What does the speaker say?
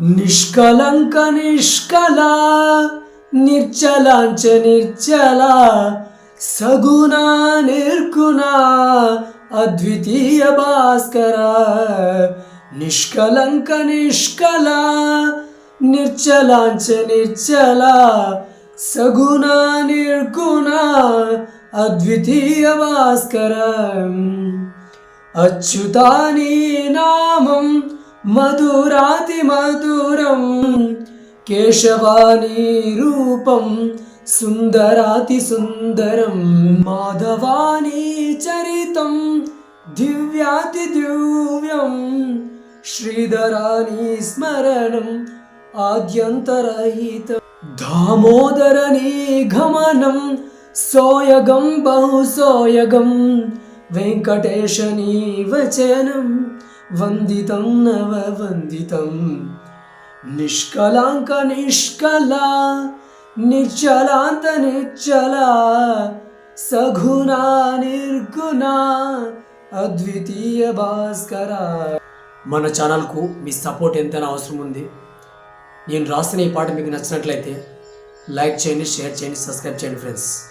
నిష్కలంక నిష్కల నిర్చలాంచ నిర్చల సగుణ నిర్గుణ అద్వితీయ భాస్కర. నిష్కలంక నిష్కల నిర్చలాంచ నిర్చల సగుణ నిర్గుణ అద్వితీయ భాస్కర. అచ్యుతాని నామం मधुरातिमधुरं केशवानि रूपं सुन्दरातिसुन्दरं माधवानि चरितं दिव्यातिदिव्यं श्रीधरानि स्मरणम् आद्यन्तरहित दामोदरानि गमनं बहु सोयगम् ఆద్యంతరహితం దామోదరని గమనం సోయగం వచనం వందితం నవ వందితం. నిష్కలాంక నిష్కల నిశ్చలాంత నిశ్చల సగుణ నిర్గుణ అద్వితీయ భాస్కర. మన ఛానల్కు మీ సపోర్ట్ ఎంతైనా అవసరం ఉంది. నేను రాసిన ఈ పాట మీకు నచ్చినట్లయితే లైక్ చేయండి షేర్ చేయండి సబ్స్క్రైబ్ చేయండి ఫ్రెండ్స్.